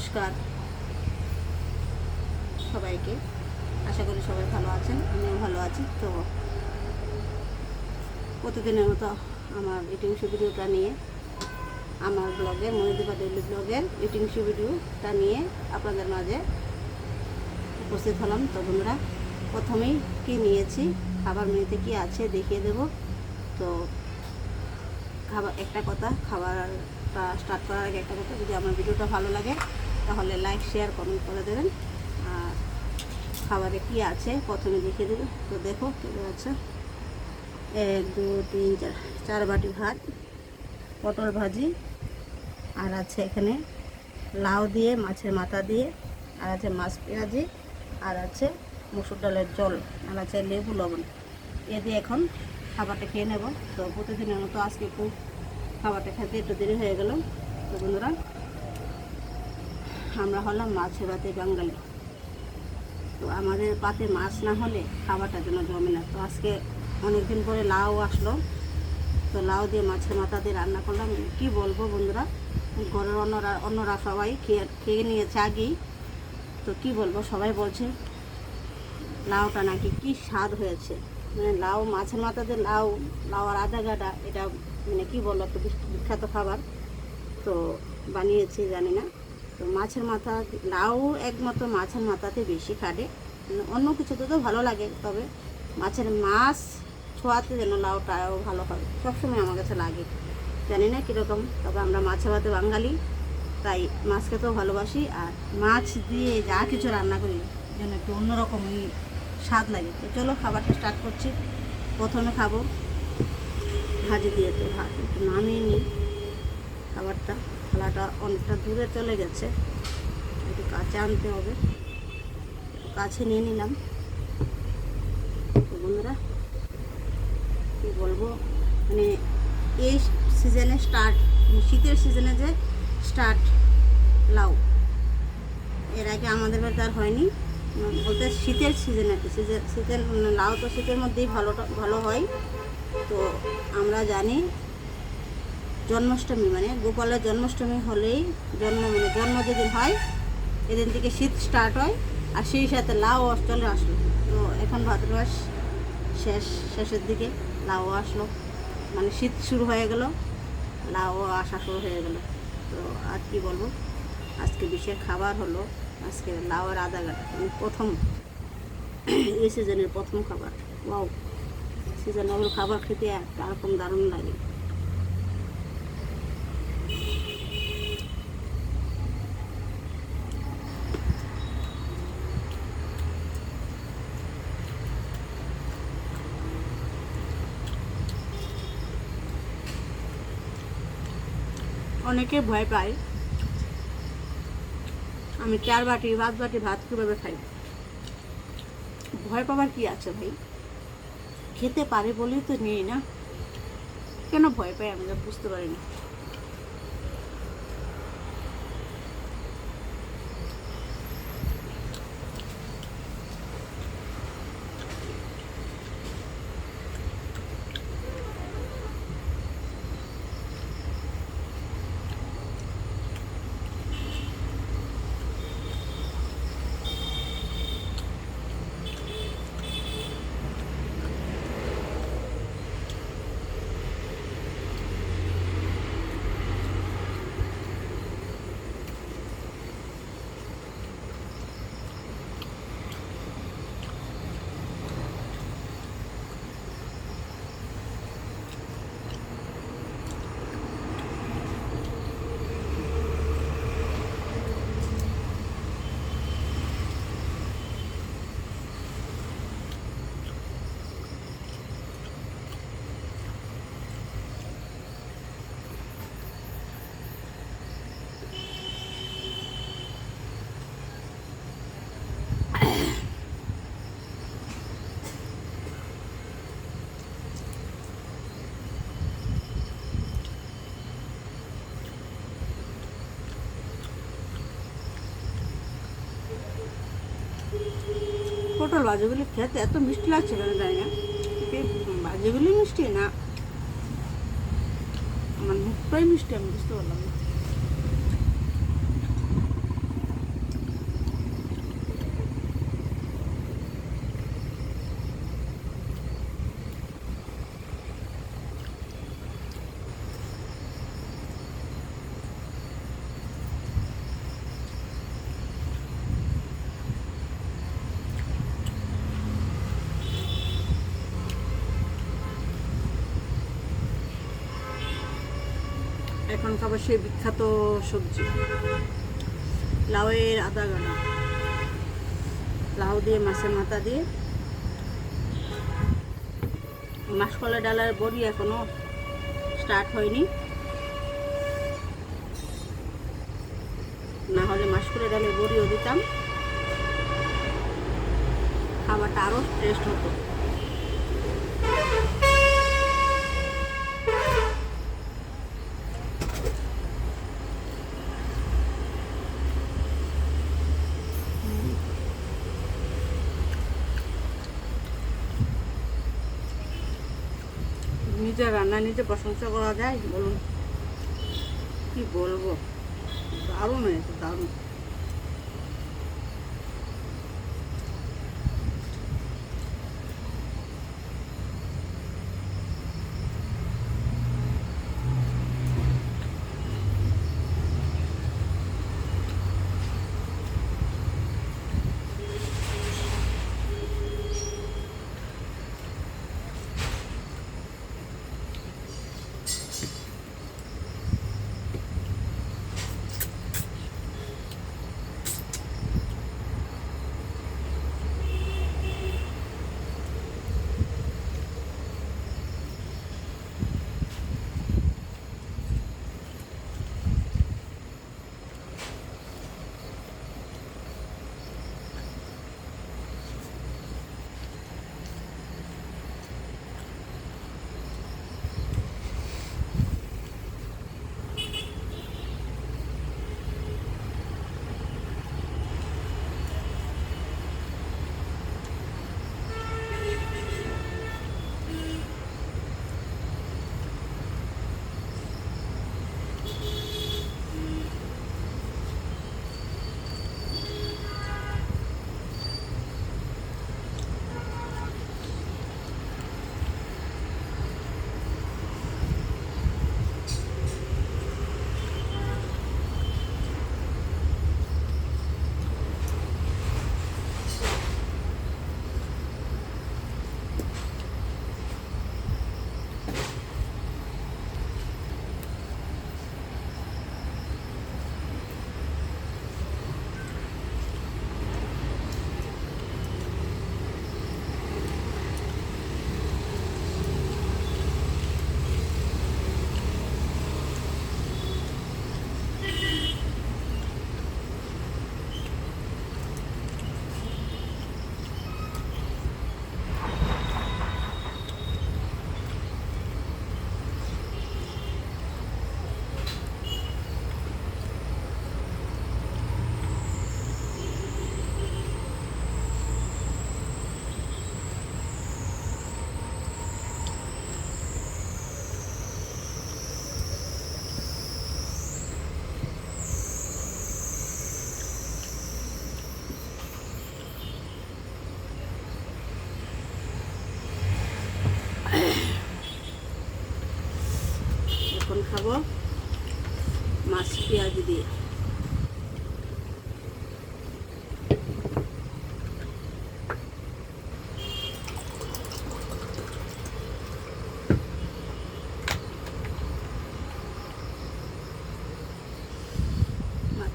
নমস্কার। সবাইকে। আশা করি সবাই ভালো আছেন, আমিও ভালো আছি। তো প্রতিদিনের মতো আমার ইটিং শো ভিডিওটা নিয়ে, আমার ব্লগের মনিদীপা ডেইলি ব্লগের ইটিং শো ভিডিওটা নিয়ে আপনাদের মাঝে উপস্থিত হলাম। তো বন্ধুরা, প্রথমেই কি নিয়েছি, খাবার মেনুতে কি আছে দেখিয়ে দেব। তো খাবার, একটা কথা, খাবারটা স্টার্ট করার আগে একটা কথা, যদি আমার ভিডিওটা ভালো লাগে তাহলে লাইক শেয়ার কমেন্ট করে দেবেন। আর খাবারে কি আছে, প্রথমে দেখিয়ে দেবে। তো দেখো, কী আছে? এক, দু, তিন, চার চার বাটি ভাত, পটল ভাজি, আর আছে এখানে লাউ দিয়ে, মাছের মাথা দিয়ে, আর আছে মাছ পেঁয়াজি, আর আছে মুসুর ডালের জল, আর আছে লেবু, লবণ। এ দিয়ে এখন খাবারটা খেয়ে নেব। তো প্রতিদিনের মতো আজকে একটু খাবারটা খেতে একটু দেরি হয়ে গেল। তো বন্ধুরা আমরা হলাম মাছে ভাতে বাঙালি। তো আমাদের পাতে মাছ না হলে খাবারটা যেন জমে না। তো আজকে অনেক দিন পরে লাউ আসলো। তো লাউ দিয়ে মাছের মাথা দিয়ে রান্না করলাম। কি বলব বন্ধুরা? ঘরের অন্যরা অন্যরা সবাই খেয়ে খেয়ে নিয়েছে আগেই। তো কি বলব? সবাই বলছে, লাউটা নাকি কি স্বাদ হয়েছে। মানে লাউ মাছের মাথা দিয়ে লাউ লাউ আর আদা গাডা এটা মানে কি বলব? একটা বিখ্যাত খাবার। তো বানিয়েছি, জানি না। তো মাছের মাথা লাউ একমাত্র মাছের মাথাতে বেশি খাটে। অন্য কিছুতে তো ভালো লাগে, তবে মাছের মাছ ছোঁয়াতে যেন লাউটাও ভালো হয়। সবসময় আমার কাছে লাগে। জানি না কীরকম, তবে আমরা মাছে ভাতে বাঙালি, তাই মাছ খেতেও ভালোবাসি। আর মাছ দিয়ে যা কিছু রান্না করি, যেন একটু অন্যরকমই স্বাদ লাগে। তো চলো খাবারটা স্টার্ট করছি। প্রথমে খাব ভাজি দিয়ে তো ভাত, একটু নামিয়ে নিই খাবারটা। থালাটা অনেকটা দূরে চলে গেছে। একটু কাছে আনতে হবে। কাছে নিয়ে নিলাম। বন্ধুরা, কী বলব? মানে এই সিজনে স্টার্ট শীতের সিজনে যে স্টার্ট লাউ, এর আগে আমাদের বাড়িতে আর হয়নি। বলতে শীতের সিজনে মানে লাউ তো শীতের মধ্যেই ভালোটা, ভালো হয়। তো আমরা জানি জন্মাষ্টমী মানে গোপালের জন্মাষ্টমী হলেই জন্ম মানে জন্ম যেদিন হয়, এদিন থেকে শীত স্টার্ট হয়, আর সেই সাথে লাউ চলে আসলো। তো এখন ভাদ্র মাস শেষ, শেষের দিকে লাউ আসলো। মানে শীত শুরু হয়ে গেল, লাউ আসা শুরু হয়ে গেল। তো আর কি বলব? আজকে বিশেষ খাবার হলো আজকে লাউ আর আদা গাটা মানে প্রথম, এই সিজনের প্রথম খাবার। ওয়াও সিজনেবল খাবার খেতে একটা রকম দারুণ লাগে। অনেকে ভয় পায়। আমি চার বাটি, পাঁচ বাটি ভাত কীভাবে খাই? ভয় পাবার কি আছে ভাই? খেতে পারে বলেই তো নেই না। কেন ভয় পাই আমি বুঝতে পারি না। পটল ভাজিগুলি খেতে এত মিষ্টি লাগছে কেন জানি না। এই ভাজিগুলি মিষ্টি না। আমার মুখটাই মিষ্টি, আমি বুঝতে পারলাম না। এখন খাবার সেই বিখ্যাত সবজি। লাউয়ের আদা গানা লাউ দিয়ে মাছের মাথা দিয়ে। মাসকলা ডালার বড়ি এখনও স্টার্ট হয়নি। না হলে মাসকলা ডালের বড়িও দিতাম। খাবারটা আরও টেস্ট হতো। নিজের যে প্রশংসা করা যায় বলুন। কি বলব? দারুণ হয়েছে দারুণ।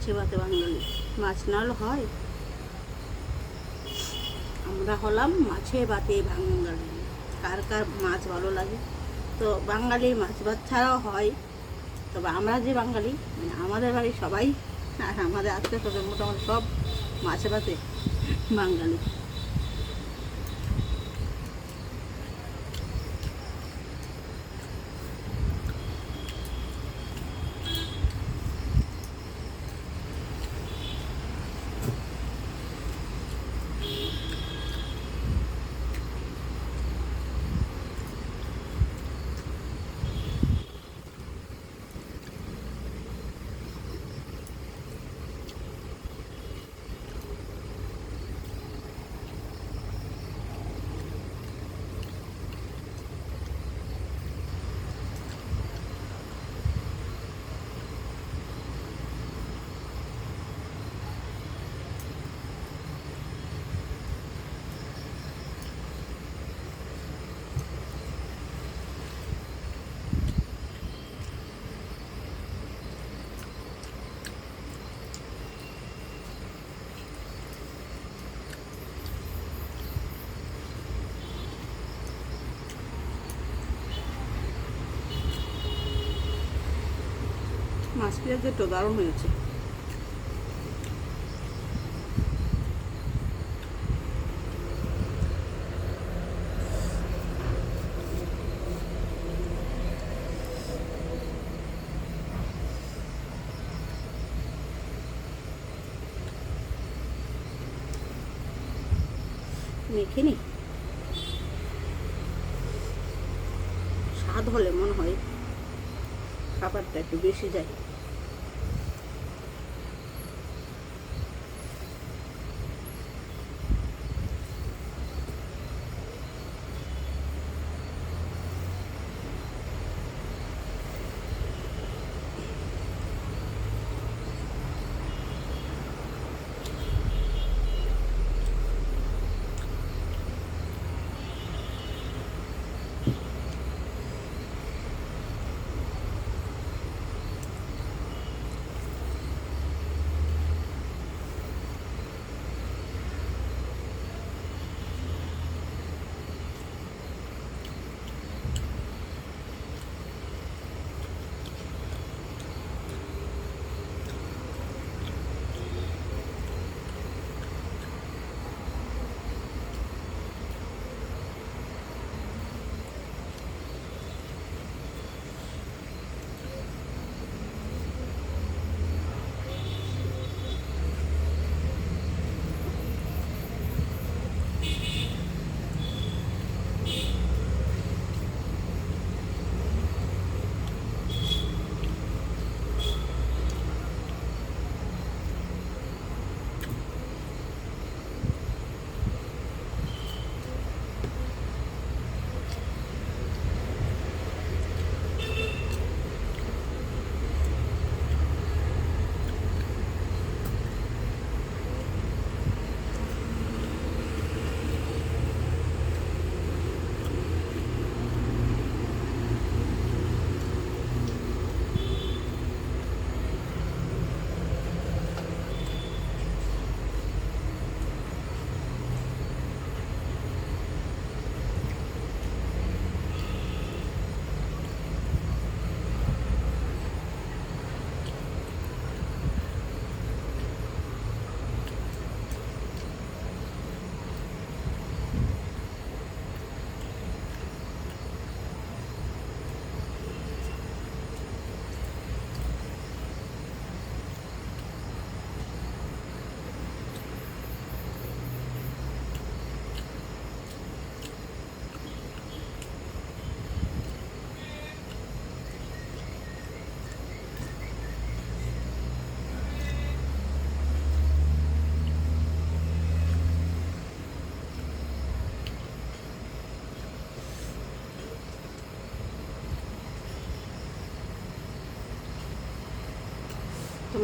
মাছে ভাতে বাঙালি মাছ নাল হয়। আমরা হলাম মাছে ভাতে বাঙালি। কার কার মাছ ভালো লাগে? তো বাঙালি মাছ ভাত ছাড়াও হয়। তবে আমরা যে বাঙালি মানে আমাদের বাড়ি সবাই আর আমাদের আত্মীয় স্বজন মোটামুটি সব মাছে ভাতে বাঙালি। মাছ পেঁয়াজ একটু দারুণ হয়েছে। মেখে নি? স্বাদ হলে মনে হয় খাবারটা একটু বেশি যায়।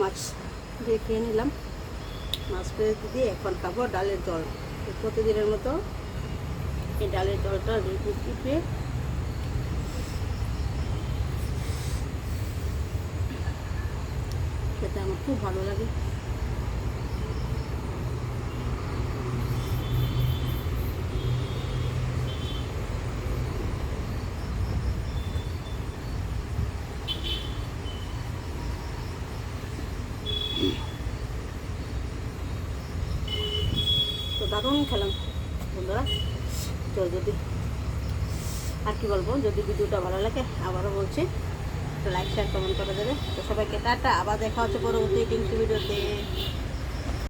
মাছ দিয়ে খেয়ে নিলাম। মাছ পেঁয়াজ দিয়ে এখন খাব ডালের জল। প্রতিদিনের মতো এই ডালের জলটা টিপে খেতে আমার খুব ভালো লাগে তো দারুণ খেলাম। বন্ধুরা, তো যদি আর কি বলব, যদি ভিডিওটা ভালো লাগে, আবারও বলছি লাইক শেয়ার কমেন্ট করে দেবে। তো সবাইকে টাটা, আবার দেখা হচ্ছে পরবর্তী টিংটি ভিডিওতে